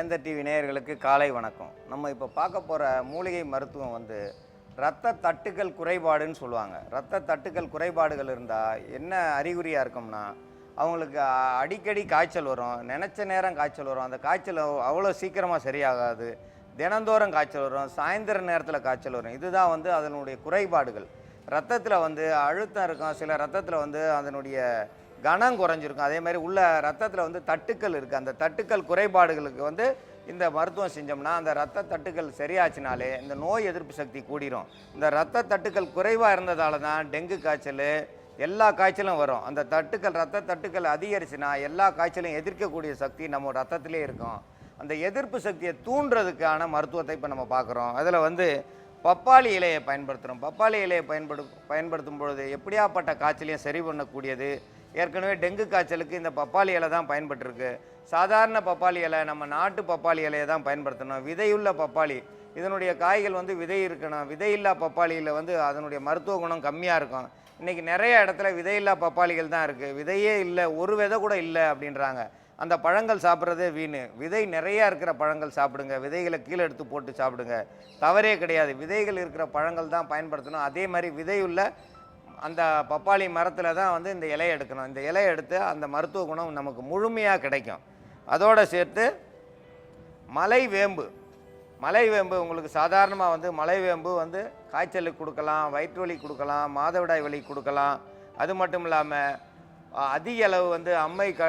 வேந்த TV நேயர்களுக்கு காலை வணக்கம். நம்ம இப்போ பார்க்க போகிற மூலிகை மருத்துவம் வந்து இரத்த தட்டுக்கள் குறைபாடுன்னு சொல்லுவாங்க. இரத்த தட்டுக்கள் குறைபாடுகள் இருந்தால் என்ன அறிகுறியாக இருக்கும்னா அவங்களுக்கு அடிக்கடி காய்ச்சல் வரும் நினச்ச நேரம் காய்ச்சல் வரும். அந்த காய்ச்சல் அவ்வளோ சீக்கிரமாக சரியாகாது. தினந்தோறும் காய்ச்சல் வரும் சாயந்தர நேரத்தில் காய்ச்சல் வரும். இதுதான் வந்து அதனுடைய குறைபாடுகள். ரத்தத்தில் வந்து அழுத்தம் இருக்கும். சில ரத்தத்தில் வந்து அதனுடைய கனம் குறைஞ்சிருக்கும். அதே மாதிரி உள்ள ரத்தத்தில் வந்து தட்டுக்கள் இருக்குது அந்த தட்டுக்கள் குறைபாடுகளுக்கு வந்து இந்த மருத்துவம் செஞ்சோம்னா அந்த ரத்த தட்டுக்கள் சரியாச்சுனாலே இந்த நோய் எதிர்ப்பு சக்தி கூடிரும். இந்த ரத்த தட்டுக்கள் குறைவாக இருந்ததால தான் டெங்கு காய்ச்சல் எல்லா காய்ச்சலும் வரும். அந்த தட்டுக்கள் ரத்த தட்டுக்கள் அதிகரிச்சுனா எல்லா காய்ச்சலையும் எதிர்க்கக்கூடிய சக்தி நம்ம ரத்தத்திலே இருக்கும். அந்த எதிர்ப்பு சக்தியை தூண்டுறதுக்கான மருத்துவத்தை இப்போ நம்ம பார்க்குறோம். அதில் வந்து பப்பாளி இலையை பயன்படுத்துகிறோம் பப்பாளி இலையை பயன்படு பயன்படுத்தும் பொழுது எப்படியாப்பட்ட காய்ச்சலையும் சரி பண்ணக்கூடியது? ஏற்கனவே டெங்கு காய்ச்சலுக்கு இந்த பப்பாளி இலை தான் பயன்பட்டுருக்கு. சாதாரண பப்பாளி இலை நம்ம நாட்டு பப்பாளி இலையை தான் பயன்படுத்தணும். விதையுள்ள பப்பாளி. இதனுடைய காய்கள் வந்து விதை இருக்கணும். விதையில்லா பப்பாளியில் வந்து அதனுடைய மருத்துவ குணம் கம்மியாக இருக்கும். இன்றைக்கி நிறைய இடத்துல விதையில்லா பப்பாளிகள் தான் இருக்குது விதையே இல்லை ஒரு விதை கூட இல்லை அப்படின்றாங்க. அந்த பழங்கள் சாப்பிட்றதே வீண். விதை நிறையா இருக்கிற பழங்கள் சாப்பிடுங்க. விதைகளை கீழே எடுத்து போட்டு சாப்பிடுங்க. தவறே கிடையாது. விதைகள் இருக்கிற பழங்கள் தான் பயன்படுத்தணும். அதே மாதிரி விதையுள்ள அந்த பப்பாளி மரத்தில் தான் வந்து இந்த இலையை எடுக்கணும். இந்த இலையை எடுத்து அந்த மருத்துவ குணம் நமக்கு முழுமையாக கிடைக்கும். அதோடு சேர்த்து மலை வேம்பு. மலை வேம்பு உங்களுக்கு சாதாரணமாக வந்து மலை வேம்பு வந்து காய்ச்சலுக்கு கொடுக்கலாம் வயிற்று வலி கொடுக்கலாம் மாதவிடாய் வலி கொடுக்கலாம். அது மட்டும் இல்லாமல் அதிக அளவு வந்து அம்மை க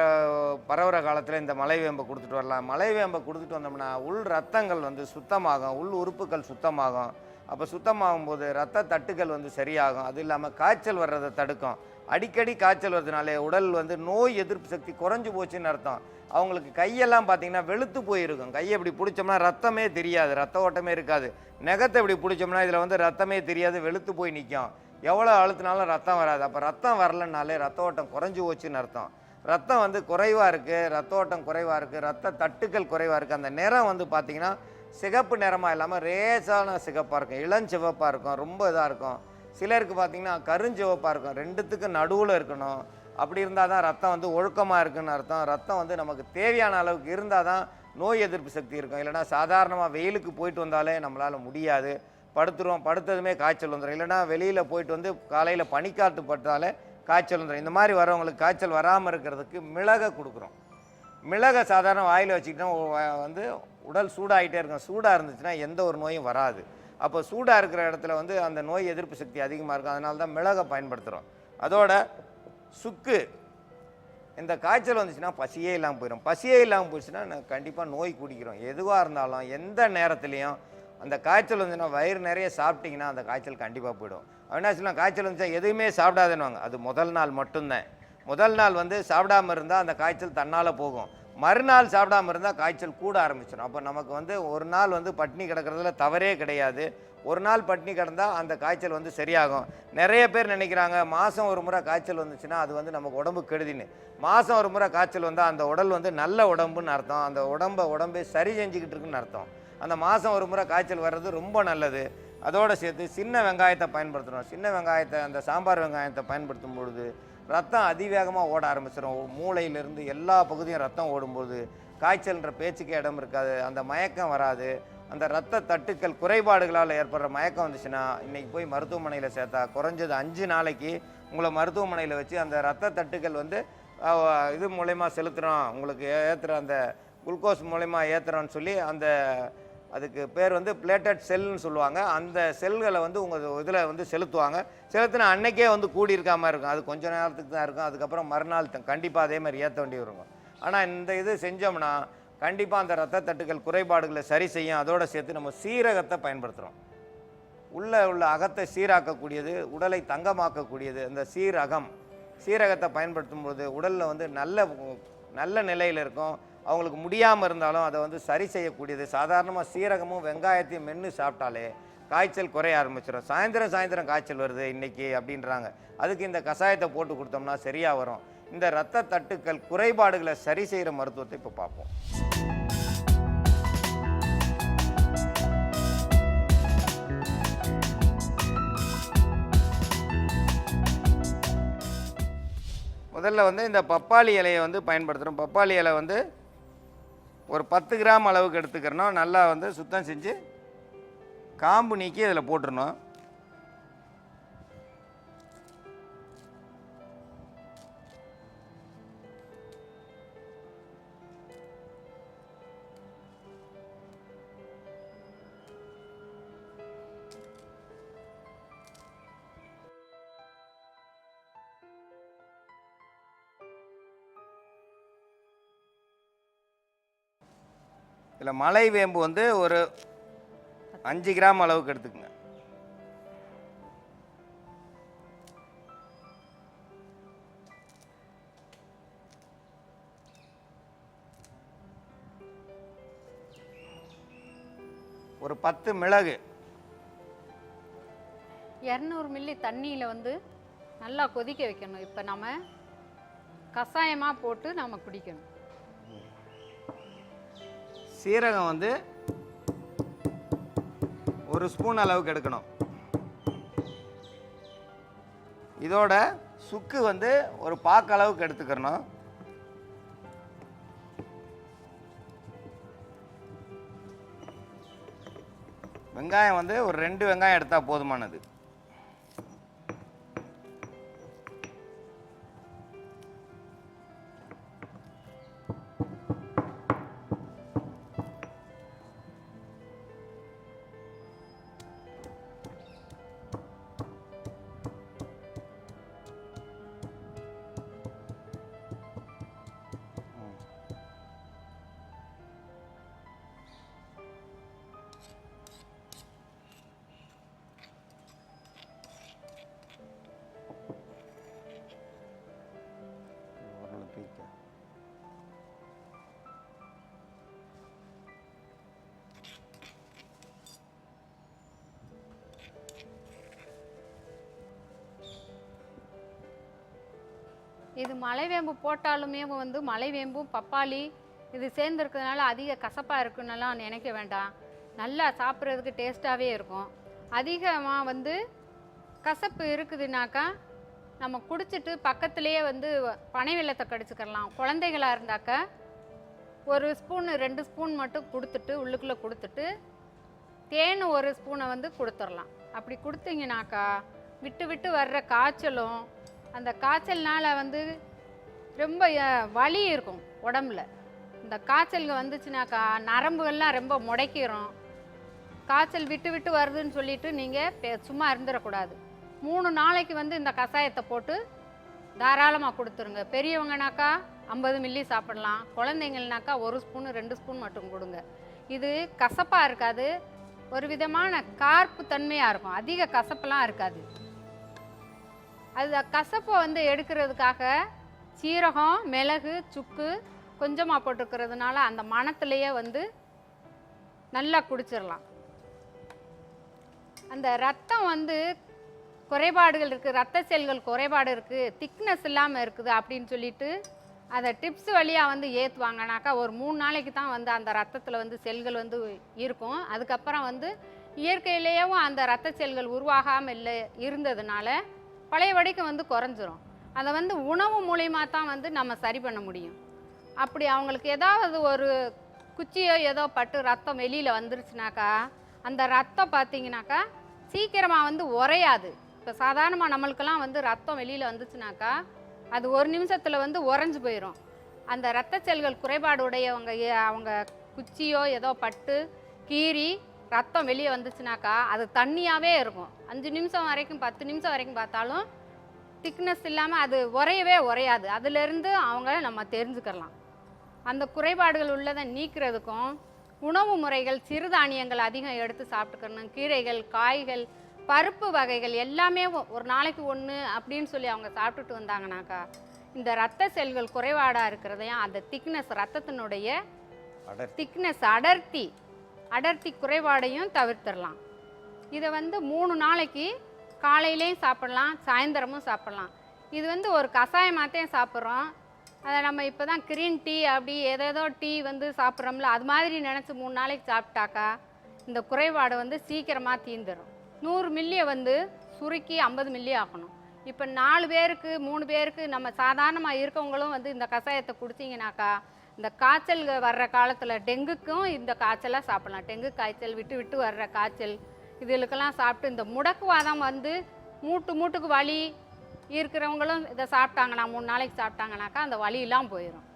பரவுற காலத்தில் இந்த மலை வேம்பை கொடுத்துட்டு வரலாம். மலை வேம்பை கொடுத்துட்டு வந்தோம்னா உள் ரத்தங்கள் வந்து சுத்தமாகும் உள் உறுப்புகள் சுத்தமாகும். அப்போ சுத்தமாகும் போது ரத்த தட்டுகள் வந்து சரியாகும். அது இல்லாமல் காய்ச்சல் வர்றதை தடுக்கும். அடிக்கடி காய்ச்சல் வர்றதுனாலே உடல் வந்து நோய் எதிர்ப்பு சக்தி குறைஞ்சு போச்சுன்னு அர்த்தம். அவங்களுக்கு கையெல்லாம் பார்த்தீங்கன்னா வெளுத்து போயிருக்கும். கையை இப்படி பிடிச்சோம்னா ரத்தமே தெரியாது. ரத்த ஓட்டமே இருக்காது. நெகத்தை இப்படி பிடிச்சோம்னா இதில் வந்து ரத்தமே தெரியாது வெளுத்து போய் நிற்கும் எவ்வளோ அழுத்தினாலும் ரத்தம் வராது. அப்போ ரத்தம் வரலனாலே ரத்த ஓட்டம் குறைஞ்சு போச்சுன்னு அர்த்தம். ரத்தம் வந்து குறைவாக இருக்குது ரத்த ஓட்டம் குறைவாக இருக்குது ரத்த தட்டுக்கள் குறைவாக இருக்குது அந்த நிறம் வந்து பார்த்திங்கன்னா சிகப்பு நிறமாக இல்லாமல் ரேசான சிகப்பாக இருக்கும். இளஞ்சிவப்பாக இருக்கும். ரொம்ப இதாக இருக்கும். சிலருக்கு பார்த்தீங்கன்னா கருஞ்சிவப்பாக இருக்கும். ரெண்டுத்துக்கும் நடுவில் இருக்கணும். அப்படி இருந்தால் தான் ரத்தம் வந்து ஒழுக்கமாக இருக்குன்னு அர்த்தம். ரத்தம் வந்து நமக்கு தேவையான அளவுக்கு இருந்தால் தான் நோய் எதிர்ப்பு சக்தி இருக்கும். இல்லைன்னா சாதாரணமாக வெயிலுக்கு போயிட்டு வந்தாலே நம்மளால் முடியாது. படுத்துருவோம். படுத்ததுமே காய்ச்சல் வந்துடும் இல்லைன்னா வெளியில் போயிட்டு வந்து காலையில் பனிக்காற்று பட்டாலே காய்ச்சல் வந்துடும் இந்த மாதிரி வரவங்களுக்கு காய்ச்சல் வராமல் இருக்கிறதுக்கு மிளகை கொடுக்குறோம். மிளகை சாதாரண வாயில் வச்சுக்கிட்டோம் வந்து உடல் சூடாகிட்டே இருக்கும். சூடாக இருந்துச்சுன்னா எந்த ஒரு நோயும் வராது. அப்போ சூடாக இருக்கிற இடத்துல வந்து அந்த நோய் எதிர்ப்பு சக்தி அதிகமாக இருக்கும். அதனால தான் மிளகை பயன்படுத்துகிறோம் அதோட சுக்கு இந்த காய்ச்சல் வந்துச்சுன்னா பசியே இல்லாமல் போயிடும் பசியே இல்லாமல் போயிடுச்சுன்னா கண்டிப்பாக நோய் குடிக்கிறோம் எதுவாக இருந்தாலும் எந்த நேரத்துலையும் அந்த காய்ச்சல் வந்துச்சுன்னா வயிறு நிறைய சாப்பிட்டீங்கன்னா அந்த காய்ச்சல் கண்டிப்பாக போயிடும். அவன் என்ன சொல்லலாம் காய்ச்சல் வந்துச்சா எதுவுமே சாப்பிடாதுன்னுவாங்க. அது முதல் நாள் மட்டும்தான். முதல் நாள் வந்து சாப்பிடாம இருந்தால் அந்த காய்ச்சல் தன்னால் போகும். மறுநாள் சாப்பிடாம இருந்தால் காய்ச்சல் கூட ஆரம்பிச்சிடும் அப்போ நமக்கு வந்து ஒரு நாள் வந்து பட்னி கிடக்கிறதுல தவறே கிடையாது. ஒரு நாள் பட்னி கிடந்தால் அந்த காய்ச்சல் வந்து சரியாகும். நிறைய பேர் நினைக்கிறாங்க மாதம் ஒரு முறை காய்ச்சல் வந்துச்சுன்னா அது வந்து நமக்கு உடம்பு கெடுதின்னு. மாதம் ஒரு முறை காய்ச்சல் வந்தால் அந்த உடல் வந்து நல்ல உடம்புன்னு அர்த்தம். அந்த உடம்பை உடம்பே சரி செஞ்சுக்கிட்டு இருக்குன்னு அர்த்தம். அந்த மாதம் ஒரு முறை காய்ச்சல் வர்றது ரொம்ப நல்லது. அதோடு சேர்த்து சின்ன வெங்காயத்தை பயன்படுத்தணும் சின்ன வெங்காயத்தை அந்த சாம்பார் வெங்காயத்தை பயன்படுத்தும் பொழுது ரத்தம் அதிவேகமாக ஓட ஆரம்பிச்சிடும் மூளையிலிருந்து எல்லா பகுதியும் ரத்தம் ஓடும்போது காய்ச்சல்ன்ற பேச்சுக்கே இடம் இருக்காது. அந்த மயக்கம் வராது. அந்த ரத்த தட்டுக்கள் குறைபாடுகளால் ஏற்படுற மயக்கம் வந்துச்சுன்னா இன்றைக்கி போய் மருத்துவமனையில் சேர்த்தா குறைஞ்சது அஞ்சு நாளைக்கு உங்களை மருத்துவமனையில் வச்சு அந்த ரத்த தட்டுக்கள் வந்து இது மூலயமா செலுத்துகிறோம் உங்களுக்கு ஏற்றுற அந்த குளுக்கோஸ் மூலயமா ஏற்றுறோன்னு சொல்லி அந்த அதுக்கு பேர் வந்து பிளேட்டட் செல்னு சொல்லுவாங்க. அந்த செல்களை வந்து உங்கள் இதில் வந்து செலுத்துவாங்க. செலுத்தின அன்னைக்கே வந்து கூடி இருக்க மாதிரி இருக்கும். அது கொஞ்ச நேரத்துக்கு தான் இருக்கும். அதுக்கப்புறம் மறுநாள் கண்டிப்பாக அதே மாதிரி ஏற்ற வேண்டி வருங்க ஆனால் இந்த இது செஞ்சோம்னா கண்டிப்பாக அந்த ரத்த தட்டுக்கள் குறைபாடுகளை சரி செய்யும். அதோடு சேர்த்து நம்ம சீரகத்தை பயன்படுத்துகிறோம் உள்ளே உள்ள அகத்தை சீராக்கக்கூடியது உடலை தங்கமாக்கக்கூடியது அந்த சீரகம். சீரகத்தை பயன்படுத்தும் போது உடலில் வந்து நல்ல நல்ல நிலையில் இருக்கும். அவங்களுக்கு முடியாமல் இருந்தாலும் அதை வந்து சரி செய்யக்கூடியது. சாதாரணமாக சீரகமும் வெங்காயத்தையும் மென்று சாப்பிட்டாலே காய்ச்சல் குறைய ஆரம்பிச்சிடும் சாயந்தரம் சாயந்தரம் காய்ச்சல் வருது இன்றைக்கி அப்படின்றாங்க. அதுக்கு இந்த கஷாயத்தை போட்டு கொடுத்தோம்னா சரியாக வரும். இந்த இரத்த தட்டுக்கள் குறைபாடுகளை சரி செய்கிற மருத்துவத்தை இப்போ பார்ப்போம். முதல்ல வந்து இந்த பப்பாளி இலையை வந்து பயன்படுத்துகிறோம் பப்பாளி இலை வந்து ஒரு பத்து கிராம் அளவுக்கு எடுத்துக்கிறணும். நல்லா வந்து சுத்தம் செஞ்சு காம்பு நீக்கி இதில் போட்டுருணும் இதில் மலை வேம்பு வந்து ஒரு அஞ்சு கிராம் அளவுக்கு எடுத்துக்கங்க. ஒரு பத்து மிளகு. இரநூறு மில்லி தண்ணியில் வந்து நல்லா கொதிக்க வைக்கணும். இப்போ நம்ம கஷாயமாக போட்டு நம்ம குடிக்கணும். சீரகம் வந்து ஒரு ஸ்பூன் அளவுக்கு எடுக்கணும். இதோட சுக்கு வந்து ஒரு பாக்கு அளவுக்கு எடுத்துக்கிறணும் வெங்காயம் வந்து ஒரு ரெண்டு வெங்காயம் எடுத்தால் போதுமானது. இது மலைவேம்பு போட்டாலுமே வந்து மலைவேம்பும் பப்பாளி இது சேர்ந்துருக்கிறதுனால அதிக கசப்பாக இருக்குன்னெல்லாம் நினைக்க வேண்டாம். நல்லா சாப்பிட்றதுக்கு டேஸ்ட்டாகவே இருக்கும். அதிகமாக வந்து கசப்பு இருக்குதுனாக்கா நம்ம குடிச்சிட்டு பக்கத்துலேயே வந்து பனை வெள்ளத்தை கடிச்சுக்கலாம். குழந்தைகளாக இருந்தாக்கா ஒரு ஸ்பூன் ரெண்டு ஸ்பூன் மட்டும் கொடுத்துட்டு உள்ளுக்குள்ளே கொடுத்துட்டு தேன் ஒரு ஸ்பூனை வந்து கொடுத்துடலாம். அப்படி கொடுத்தீங்கனாக்கா விட்டு விட்டு வர்ற காய்ச்சலும் அந்த காய்ச்சல்னால வந்து ரொம்ப வலி இருக்கும் உடம்புல. இந்த காய்ச்சலுக்கு வந்துச்சுனாக்கா நரம்புகள்லாம் ரொம்ப முடைக்கிறோம் காய்ச்சல் விட்டு விட்டு வருதுன்னு சொல்லிட்டு நீங்கள் சும்மா இருந்துடக்கூடாது மூணு நாளைக்கு வந்து இந்த கஷாயத்தை போட்டு தாராளமாக கொடுத்துருங்க. பெரியவங்கனாக்கா ஐம்பது மில்லி சாப்பிடலாம். குழந்தைங்கள்னாக்கா ஒரு ஸ்பூனு ரெண்டு ஸ்பூன் மட்டும் கொடுங்க. இது கசப்பாக இருக்காது. ஒரு விதமான கார்ப்பு தன்மையாக இருக்கும். அதிக கசப்பெல்லாம் இருக்காது. அது கசப்பை வந்து எடுக்கிறதுக்காக சீரகம் மிளகு சுக்கு கொஞ்சமாக போட்டுக்கிறதுனால அந்த மணத்துலேயே வந்து நல்லா குடிச்சிடலாம் அந்த ரத்தம் வந்து குறைபாடுகள் இருக்குது ரத்த செல்கள் குறைபாடு இருக்குது திக்னஸ் இல்லாமல் இருக்குது அப்படின்னு சொல்லிட்டு அதை டிப்ஸ் வழியாக வந்து ஏற்றுவாங்கனாக்கா ஒரு மூணு நாளைக்கு தான் வந்து அந்த ரத்தத்தில் வந்து செல்கள் வந்து இருக்கும். அதுக்கப்புறம் வந்து இயற்கையிலேயும் அந்த ரத்த செல்கள் உருவாகாமல் இல்லை இருந்ததுனால பழையபடிக்கு வந்து குறைஞ்சிரும். அதை வந்து உணவு மூலியமாக தான் வந்து நம்ம சரி பண்ண முடியும். அப்படி அவங்களுக்கு ஏதாவது ஒரு குச்சியோ ஏதோ பட்டு ரத்தம் வெளியில் வந்துருச்சுனாக்கா அந்த ரத்தம் பார்த்தீங்கன்னாக்கா சீக்கிரமாக வந்து உறையாது. இப்போ சாதாரணமாக நம்மளுக்கெல்லாம் வந்து ரத்தம் வெளியில் வந்துச்சுனாக்கா அது ஒரு நிமிஷத்தில் வந்து உறைஞ்சு போயிடும் அந்த ரத்த செல்கள் குறைபாடு உடையவங்க அவங்க குச்சியோ ஏதோ பட்டு கீறி ரத்தம் வெளியே வந்துச்சுனாக்கா அது தண்ணியாகவே இருக்கும். அஞ்சு நிமிஷம் வரைக்கும் பத்து நிமிஷம் வரைக்கும் பார்த்தாலும் திக்னஸ் இல்லாமல் அது உறையவே உறையாது. அதிலிருந்து அவங்கள நம்ம தெரிஞ்சுக்கலாம். அந்த குறைபாடுகள் உள்ளதை நீக்கிறதுக்கும் உணவு முறைகள் சிறுதானியங்கள் அதிகம் எடுத்து சாப்பிட்டுக்கணும். கீரைகள் காய்கள் பருப்பு வகைகள் எல்லாமே ஒரு நாளைக்கு ஒன்று அப்படின்னு சொல்லி அவங்க சாப்பிட்டுட்டு வந்தாங்கனாக்கா இந்த ரத்த செல்கள் குறைபாடாக இருக்கிறதையும் அந்த திக்னஸ் ரத்தத்தினுடைய திக்னஸ் அடர்த்தி அடர்த்தி குறைபாடையும் தவிர்த்துடலாம். இதை வந்து மூணு நாளைக்கு காலையிலையும் சாப்பிடலாம் சாயந்தரமும் சாப்பிடலாம். இது வந்து ஒரு கஷாயமாகத்தையும் சாப்பிட்றோம். அதை நம்ம இப்போ தான் க்ரீன் டீ அப்படி ஏதேதோ டீ வந்து சாப்பிட்றோம்ல அது மாதிரி நினச்சி மூணு நாளைக்கு சாப்பிட்டாக்கா இந்த குறைபாடு வந்து சீக்கிரமாக தீந்துடும் நூறு மில்லியை வந்து சுருக்கி ஐம்பது மில்லி ஆக்கணும். இப்போ நாலு பேருக்கு மூணு பேருக்கு நம்ம சாதாரணமாக இருக்கவங்களும் வந்து இந்த கஷாயத்தை குடிச்சிங்கனாக்கா இந்த காய்ச்சல் வர்ற காலத்தில் டெங்குக்கும் இந்த காய்ச்சலாக சாப்பிடலாம். டெங்கு காய்ச்சல் விட்டு விட்டு வர்ற காய்ச்சல் இதுகளுக்கெல்லாம் சாப்பிட்டு இந்த முடக்குவாதம் வந்து மூட்டு மூட்டுக்கு வலி இருக்கிறவங்களும் இதை சாப்பிட்டாங்கன்னா மூணு நாளைக்கு சாப்பிட்டாங்கனாக்கா அந்த வலியெல்லாம் போயிடும்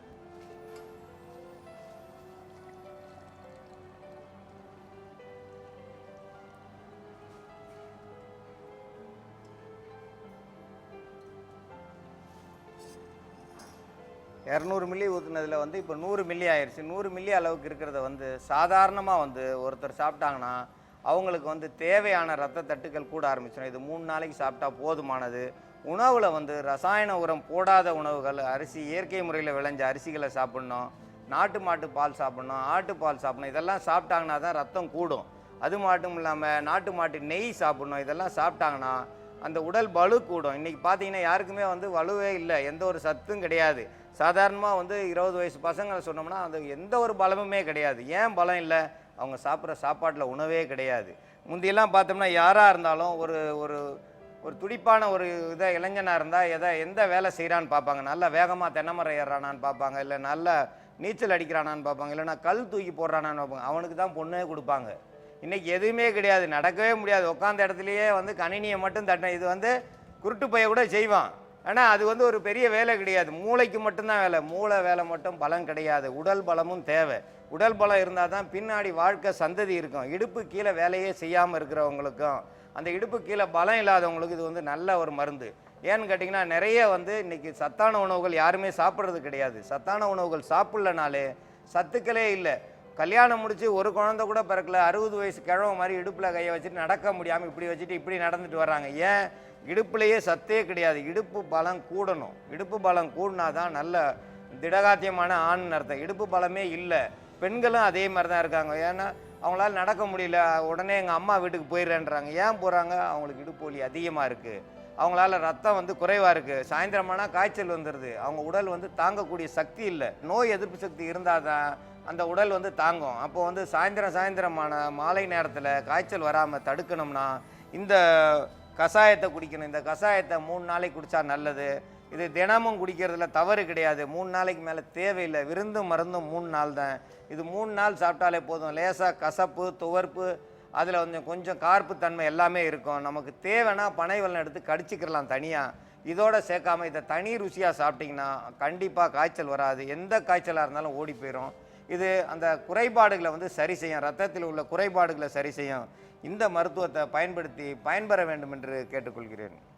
இரநூறு மில்லி ஊற்றுனதில் வந்து இப்போ நூறு மில்லி ஆயிடுச்சு நூறு மில்லி அளவுக்கு இருக்கிறத வந்து சாதாரணமாக வந்து ஒருத்தர் சாப்பிட்டாங்கன்னா அவங்களுக்கு வந்து தேவையான ரத்த தட்டுக்கள் கூட ஆரம்பிச்சிடும். இது மூணு நாளைக்கு சாப்பிட்டா போதுமானது. உணவில் வந்து ரசாயன உரம் போடாத உணவுகள் அரிசி இயற்கை முறையில் விளைஞ்ச அரிசிகளை சாப்பிட்ணும். நாட்டு மாட்டு பால் சாப்பிட்ணும் ஆட்டு பால் சாப்பிடணும். இதெல்லாம் சாப்பிட்டாங்கன்னா தான் ரத்தம் கூடும். அது மட்டும் இல்லாமல் நாட்டு மாட்டு நெய் சாப்பிட்ணும். இதெல்லாம் சாப்பிட்டாங்கன்னா அந்த உடல் பலு கூடும். இன்றைக்கி பார்த்தீங்கன்னா யாருக்குமே வந்து வலுவே இல்லை. எந்த ஒரு சத்தும் கிடையாது. சாதாரணமாக வந்து இருபது வயசு பசங்களை சொன்னோம்னா அது எந்த ஒரு பலமுமே கிடையாது. ஏன் பலம் இல்லை? அவங்க சாப்பிட்ற சாப்பாட்டில் உணவே கிடையாது. முந்தியெல்லாம் பார்த்தோம்னா யாராக இருந்தாலும் ஒரு ஒரு ஒரு துடிப்பான ஒரு இதை இளைஞனாக இருந்தால் எதை எந்த வேலை செய்கிறான்னு பார்ப்பாங்க. நல்லா வேகமாக தென்னைமரம் ஏறுறானான்னு பார்ப்பாங்க. இல்லை நல்லா நீச்சல் அடிக்கிறானான்னு பார்ப்பாங்க. இல்லைன்னா கல் தூக்கி போடுறானான்னு பார்ப்பாங்க. அவனுக்கு தான் பொண்ணே கொடுப்பாங்க. இன்றைக்கி எதுவுமே கிடையாது. நடக்கவே முடியாது. உட்காந்த இடத்துலையே வந்து கணினியை மட்டும் தட்ட இது வந்து குருட்டு பைய கூட செய்வான். ஆனால் அது வந்து ஒரு பெரிய வேலை கிடையாது. மூளைக்கு மட்டும்தான் வேலை. மூளை வேலை மட்டும் பலம் கிடையாது. உடல் பலமும் தேவை. உடல் பலம் இருந்தால் தான் பின்னாடி வாழ்க்கை சந்ததி இருக்கும். இடுப்பு கீழே வேலையே செய்யாமல் இருக்கிறவங்களுக்கும் அந்த இடுப்பு கீழே பலம் இல்லாதவங்களுக்கு இது வந்து நல்ல ஒரு மருந்து. ஏன்னு கேட்டிங்கன்னா நிறைய வந்து இன்றைக்கி சத்தான உணவுகள் யாருமே சாப்பிட்றது கிடையாது. சத்தான உணவுகள் சாப்பிட்லனாலே சத்துக்களே இல்லை. கல்யாணம் முடிச்சு ஒரு குழந்த கூட பிறக்கல அறுபது வயசு கிழவு மாதிரி இடுப்பில் கையை வச்சுட்டு நடக்க முடியாமல் இப்படி வச்சுட்டு இப்படி நடந்துட்டு வர்றாங்க. ஏன்? இடுப்புலையே சத்தே கிடையாது. இடுப்பு பலம் கூடணும். இடுப்பு பலம் கூடினா தான் நல்ல திடகாத்தியமான ஆண் அர்த்தம். இடுப்பு பலமே இல்லை. பெண்களும் அதே மாதிரி தான் இருக்காங்க. ஏன்னா அவங்களால நடக்க முடியல. உடனே எங்கள் அம்மா வீட்டுக்கு போயிடுறேன்றாங்க. ஏன் போகிறாங்க அவங்களுக்கு இடுப்பு வலி அதிகமாக இருக்குது அவங்களால ரத்தம் வந்து குறைவாக இருக்குது சாயந்தரமானால் காய்ச்சல் வந்துடுது அவங்க உடல் வந்து தாங்கக்கூடிய சக்தி இல்லை. நோய் எதிர்ப்பு சக்தி இருந்தால் தான் அந்த உடல் வந்து தாங்கும். அப்போ வந்து சாயந்தரம் சாயந்தரமான மாலை நேரத்தில் காய்ச்சல் வராமல் தடுக்கணும்னா இந்த கஷாயத்தை குடிக்கணும். இந்த கஷாயத்தை மூணு நாளைக்கு குடித்தா நல்லது. இது தினமும் குடிக்கிறதுல தவறு கிடையாது. மூணு நாளைக்கு மேலே தேவையில்லை. விருந்தும் மருந்தும் மூணு நாள் தான். இது மூணு நாள் சாப்பிட்டாலே போதும். லேசாக கசப்பு துவர்ப்பு அதில் கொஞ்சம் கொஞ்சம் கார்ப்பு தன்மை எல்லாமே இருக்கும். நமக்கு தேவைன்னா பனை எடுத்து கடிச்சிக்கிறலாம் தனியாக இதோட சேர்க்காம இதை தனி ருசியாக சாப்பிட்டிங்கன்னா கண்டிப்பாக காய்ச்சல் வராது. எந்த காய்ச்சலாக இருந்தாலும் ஓடி போயிடும் இது அந்த குறைபாடுகளை வந்து சரி செய்யும் ரத்தத்தில் உள்ள குறைபாடுகளை சரி செய்யும். இந்த மருத்துவத்தை பயன்படுத்தி பயன்பெற வேண்டும் என்று கேட்டுக்கொள்கிறேன்.